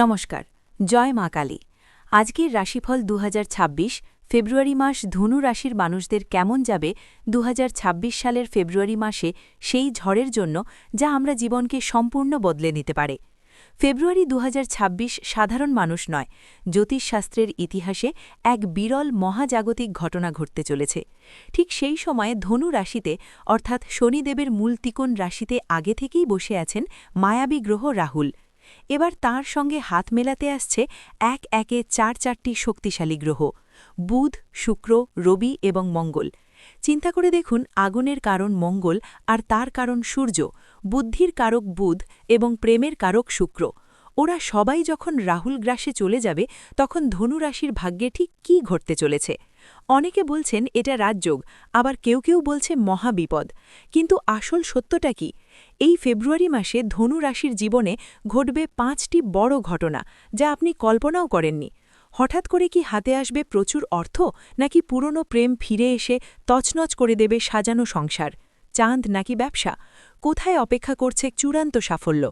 নমস্কার, জয় মা কালী। আজকের রাশিফল দুহাজার ছাব্বিশ, ফেব্রুয়ারি মাস ধনু রাশির মানুষদের কেমন যাবে দুহাজার ছাব্বিশ সালের ফেব্রুয়ারি মাসে সেই ঝড়ের জন্য যা আমরা জীবনকে সম্পূর্ণ বদলে নিতে পারে? ফেব্রুয়ারি দু হাজার ছাব্বিশ সাধারণ মানুষ নয়, জ্যোতিষশাস্ত্রের ইতিহাসে এক বিরল মহাজাগতিক ঘটনা ঘটতে চলেছে। ঠিক সেই সময়ে ধনু রাশিতে, অর্থাৎ শনিদেবের মূল তিকোণ রাশিতে আগে থেকেই বসে আছেন মায়াবী গ্রহ রাহুল। এবার তার সঙ্গে হাত মেলাতে আসছে এক একে চার চারটি শক্তিশালী গ্রহ, বুধ, শুক্র, রবি এবং মঙ্গল। চিন্তা করে দেখুন আগুনের কারণ মঙ্গল আর তার কারণ সূর্য, বুদ্ধির কারক বুধ এবং প্রেমের কারক শুক্র। ওরা সবাই যখন রাহুল গ্রাসে চলে যাবে, তখন ধনুরাশির ভাগ্যে ঠিক কী ঘটতে চলেছে। অনেকে বলছেন এটা রাজযোগ, আবার কেউ কেউ বলছে মহাবিপদ। কিন্তু আসল সত্যটা কি? এই ফেব্রুয়ারি মাসে ধনু রাশির জীবনে ঘটবে পাঁচটি বড় ঘটনা, যা আপনি কল্পনাও করেননি। হঠাৎ করে কি হাতে আসবে প্রচুর অর্থ, নাকি পুরনো প্রেম ফিরে এসে তছনছ করে দেবে সাজানো সংসার? চাঁদ নাকি ব্যবসা? কোথায় অপেক্ষা করছে চূড়ান্ত সাফল্য?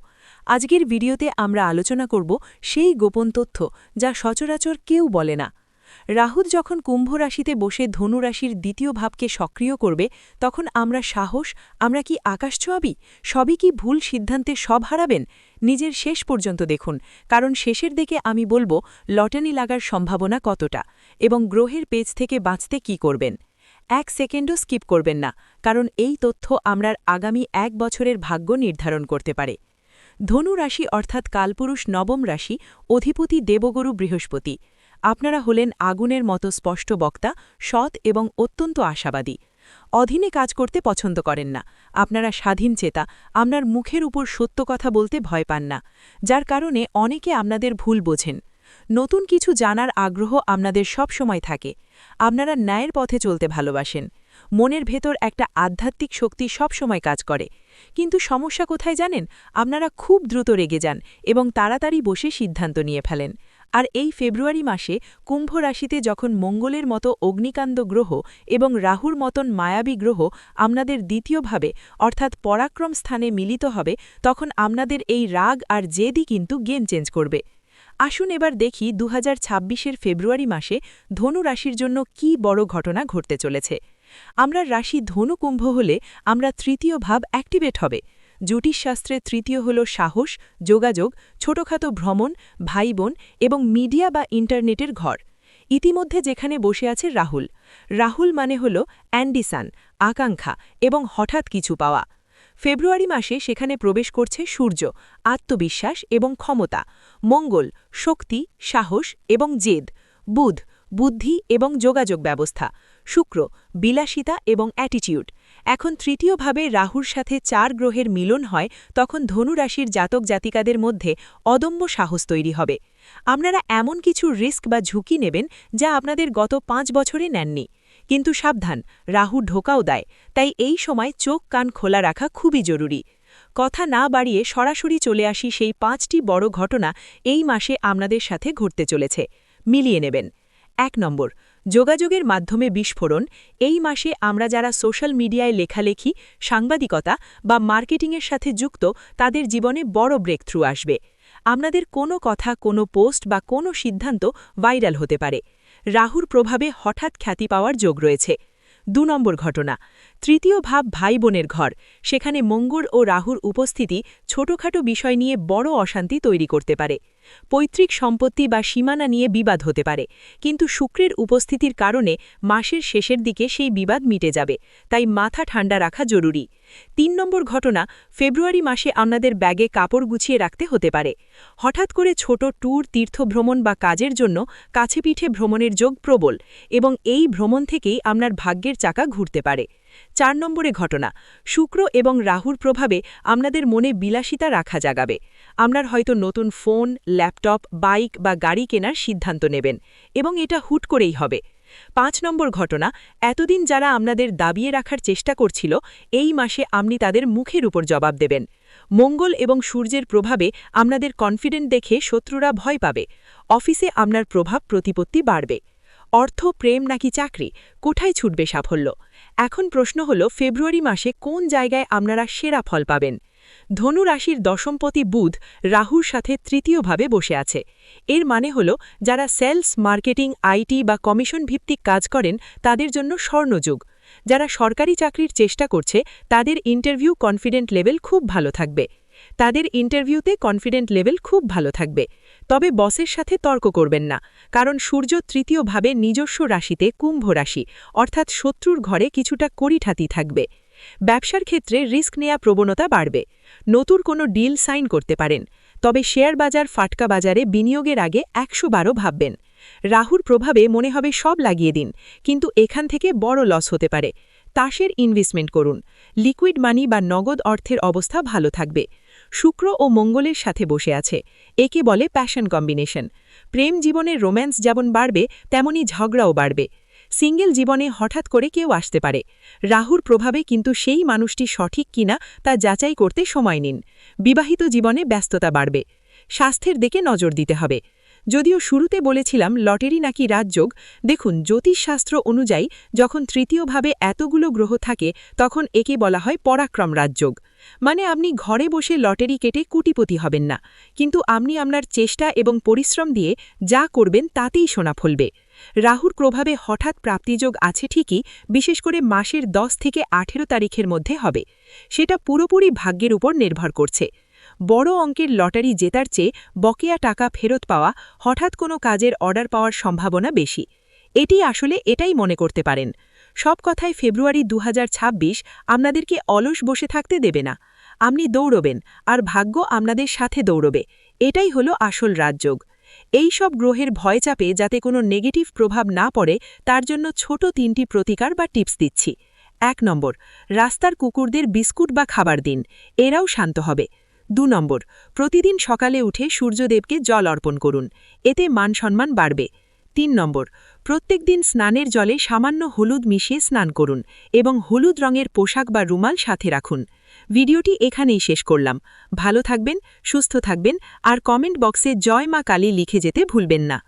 আজকের ভিডিওতে আমরা আলোচনা করব সেই গোপন তথ্য, যা সচরাচর কেউ বলে না। রাহুল যখন কুম্ভ রাশিতে বসে ধনু রাশির দ্বিতীয় ভাবকে সক্রিয় করবে, তখন আমরা সাহস, আমরা কি আকাশ ছোয়াবি? সবই কি ভুল সিদ্ধান্তে সব হারাবেন? নিজের শেষ পর্যন্ত দেখুন, কারণ শেষের দিকে আমি বলব, লটানি লাগার সম্ভাবনা কতটা? এবং গ্রহের পেজ থেকে বাঁচতে কি করবেন? এক সেকেন্ডও স্কিপ করবেন না, কারণ এই তথ্য আমরার আগামী এক বছরের ভাগ্য নির্ধারণ করতে পারে। ধনু রাশি অর্থাৎ কালপুরুষ নবম রাশি, অধিপতি দেবগুরু বৃহস্পতি। আপনারা হলেন আগুনের মতো স্পষ্ট বক্তা, সৎ এবং অত্যন্ত আশাবাদী। অধীনে কাজ করতে পছন্দ করেন না। আপনারা স্বাধীন চেতা, আপনার মুখের উপর সত্য কথা বলতে ভয় পান না। যার কারণে অনেকে আপনাদের ভুল বোঝেন। নতুন কিছু জানার আগ্রহ আপনাদের সব সময় থাকে। আপনারা ন্যায়ের পথে চলতে ভালোবাসেন। মনের ভেতর একটা আধ্যাত্মিক শক্তি সব সময় কাজ করে। কিন্তু সমস্যা কোথায় জানেন? আপনারা খুব দ্রুত রেগে যান এবং তাড়াতাড়ি বসে সিদ্ধান্ত নিয়ে ফেলেন। আর এই ফেব্রুয়ারি মাসে কুম্ভ রাশিতে যখন মঙ্গলের মতো অগ্নিকান্দ গ্রহ এবং রাহুর মতন মায়াবী গ্রহ আপনাদের দ্বিতীয়ভাবে, অর্থাৎ পরাক্রম স্থানে মিলিত হবে, তখন আপনাদের এই রাগ আর জেদই কিন্তু গেম চেঞ্জ করবে। আসুন এবার দেখি দু হাজার ফেব্রুয়ারি মাসে ধনু রাশির জন্য কি বড় ঘটনা ঘটতে চলেছে। আমরা রাশি ধনু কুম্ভ হলে আমরা তৃতীয় ভাব অ্যাক্টিভেট হবে। জ্যোতিষশাস্ত্রে তৃতীয় হল সাহস, যোগাযোগ, ছোটখাটো ভ্রমণ ভাই বোন এবং মিডিয়া বা ইন্টারনেটের ঘর। ইতিমধ্যে যেখানে বসে আছে রাহুল। রাহুল মানে হল অ্যান্ডিসান, আকাঙ্ক্ষা এবং হঠাৎ কিছু পাওয়া। ফেব্রুয়ারি মাসে সেখানে প্রবেশ করছে সূর্য, আত্মবিশ্বাস এবং ক্ষমতা, মঙ্গল, শক্তি, সাহস এবং জেদ, বুধ, বুদ্ধি এবং যোগাযোগ ব্যবস্থা। শুক্র, বিলাসিতা এবং অ্যাটিটিউড এখন তৃতীয়ভাবে রাহুর সাথে চার গ্রহের মিলন হয়, তখন ধনুরাশির জাতক জাতিকাদের মধ্যে অদম্য সাহস তৈরি হবে। আপনারা এমন কিছু রিস্ক বা ঝুঁকি নেবেন যা আপনাদের গত পাঁচ বছরে নেননি। কিন্তু সাবধান, রাহু ঢোকাও দেয়, তাই এই সময় চোখ কান খোলা রাখা খুবই জরুরি। কথা না বাড়িয়ে সরাসরি চলে আসি সেই পাঁচটি বড় ঘটনা এই মাসে আপনাদের সাথে ঘটতে চলেছে। মিলিয়ে নেবেন। এক নম্বর যোগাযোগের মাধ্যমে বিস্ফোরণ, এই মাসে আমরা যারা সোশ্যাল মিডিয়ায় লেখালেখি, সাংবাদিকতা বা মার্কেটিংয়ের সাথে যুক্ত, তাদের জীবনে বড় ব্রেক থ্রু আসবে। আপনাদের কোনো কথা, কোনো পোস্ট বা কোনো সিদ্ধান্ত ভাইরাল হতে পারে। রাহুর প্রভাবে হঠাৎ খ্যাতি পাওয়ার যোগ রয়েছে। দু নম্বর ঘটনা, তৃতীয় ভাব ভাই বোনের ঘর। সেখানে মঙ্গল ও রাহুর উপস্থিতি ছোটখাটো বিষয় নিয়ে বড় অশান্তি তৈরি করতে পারে। পৈতৃক সম্পত্তি বা সীমানা নিয়ে বিবাদ হতে পারে, কিন্তু শুক্রের উপস্থিতির কারণে মাসের শেষের দিকে সেই বিবাদ মিটে যাবে, তাই মাথা ঠান্ডা রাখা জরুরি। তিন নম্বর ঘটনা, ফেব্রুয়ারি মাসে আপনাদের ব্যাগে কাপড় গুছিয়ে রাখতে হতে পারে। হঠাৎ করে ছোট ট্যুর, তীর্থভ্রমণ বা কাজের জন্য কাছে পিঠে ভ্রমণের যোগ প্রবল এবং এই ভ্রমণ থেকেই আপনার ভাগ্যের চাকা ঘুরতে পারে। চার নম্বরে ঘটনা, শুক্র এবং রাহুর প্রভাবে আপনাদের মনে বিলাসিতা রাখা জাগাবে। আপনার হয়তো নতুন ফোন, ল্যাপটপ, বাইক বা গাড়ি কেনার সিদ্ধান্ত নেবেন এবং এটা হুট করেই হবে। পাঁচ নম্বর ঘটনা, এতদিন যারা আপনাদের দাবিয়ে রাখার চেষ্টা করছিল, এই মাসে আপনি তাদের মুখের উপর জবাব দেবেন। মঙ্গল এবং সূর্যের প্রভাবে আপনাদের কনফিডেন্ট দেখে শত্রুরা ভয় পাবে। অফিসে আপনার প্রভাব প্রতিপত্তি বাড়বে। অর্থ, প্রেম নাকি চাকরি? কোথায় ছুটবে সাফল্য? এখন প্রশ্ন হল, ফেব্রুয়ারি মাসে কোন জায়গায় আপনারা সেরা ফল পাবেন? ধনু রাশির দশমপতি বুধ রাহুর সাথে তৃতীয়ভাবে বসে আছে। এর মানে হল, যারা সেলস, মার্কেটিং আইটি বা কমিশন ভিত্তিক কাজ করেন, তাদের জন্য স্বর্ণযুগ। যারা সরকারি চাকরির চেষ্টা করছে, তাদের ইন্টারভিউ কনফিডেন্ট লেভেল খুব ভালো থাকবে। তাদের ইন্টারভিউতে কনফিডেন্ট লেভেল খুব ভালো থাকবে। তবে বসের সাথে তর্ক করবেন না, কারণ সূর্য তৃতীয়ভাবে নিজস্ব রাশিতে কুম্ভ রাশি, অর্থাৎ শত্রুর ঘরে কিছুটা করিঠাতি থাকবে। ব্যবসার ক্ষেত্রে রিস্ক নেয়া প্রবণতা বাড়বে। নতুন কোনো ডিল সাইন করতে পারেন, তবে শেয়ার বাজার ফাটকা বাজারে বিনিয়োগের আগে একশো বারো ভাববেন। রাহুর প্রভাবে মনে হবে সব লাগিয়ে দিন, কিন্তু এখান থেকে বড় লস হতে পারে। তাসের ইনভেস্টমেন্ট করুন। লিকুইড মানি বা নগদ অর্থের অবস্থা ভালো থাকবে। শুক্র ও মঙ্গলের সাথে বসে আছে। একে বলে প্যাশন কম্বিনেশন প্রেম জীবনের রোম্যান্স যেমন বাড়বে, তেমনি ঝগড়াও বাড়বে। সিঙ্গেল জীবনে হঠাৎ করে কেউ আসতে পারে। রাহুর প্রভাবে কিন্তু সেই মানুষটি সঠিক কিনা তা যাচাই করতে সময় নিন। বিবাহিত জীবনে ব্যস্ততা বাড়বে। স্বাস্থ্যের দিকে নজর দিতে হবে। যদিও শুরুতে বলেছিলাম লটারি নাকি রাজযোগ দেখুন জ্যোতিষশাস্ত্র অনুযায়ী যখন তৃতীয়ভাবে এতগুলো গ্রহ থাকে, তখন একে বলা হয় পরাক্রম রাজযোগ মানে আপনি ঘরে বসে লটারি কেটে কুটিপতি হবেন না। কিন্তু আপনি আপনার চেষ্টা এবং পরিশ্রম দিয়ে যা করবেন তাতেই সোনা ফলবে। রাহুর প্রভাবে হঠাৎ প্রাপ্তিযোগ আছে ঠিকই, বিশেষ করে মাসের ১০ থেকে আঠেরো তারিখের মধ্যে হবে। সেটা পুরোপুরি ভাগ্যের উপর নির্ভর করছে। বড় অঙ্কের লটারি জেতার চেয়ে বকেয়া টাকা ফেরত পাওয়া হঠাৎ কোনো কাজের অর্ডার পাওয়ার সম্ভাবনা বেশি। এটি আসলে এটাই মনে করতে পারেন। সব কথায় ফেব্রুয়ারি দু হাজার ছাব্বিশ, আপনাদেরকে অলস বসে থাকতে দেবে না। আপনি দৌড়বেন, আর ভাগ্য আপনাদের সাথে দৌড়বে। এটাই হলো আসল রাজযোগ। এই সব গ্রহের ভয়চাপে যাতে কোনো নেগেটিভ প্রভাব না পড়ে, তার জন্য ছোট তিনটি প্রতিকার বা টিপস দিচ্ছি। এক নম্বর, রাস্তার কুকুরদের বিস্কুট বা খাবার দিন। এরাও শান্ত হবে। দু নম্বর, প্রতিদিন সকালে উঠে সূর্যদেবকে জল অর্পণ করুন। এতে মান সম্মান বাড়বে। তিন নম্বর, প্রত্যেক দিন স্নানের জলে সামান্য হলুদ মিশিয়ে স্নান করুন এবং হলুদ রঙের পোশাক বা রুমাল সাথে রাখুন। ভিডিওটি এখানেই শেষ করলাম। ভালো থাকবেন, সুস্থ থাকবেন, আর কমেন্ট বক্সে জয় মা কালী লিখে যেতে ভুলবেন না।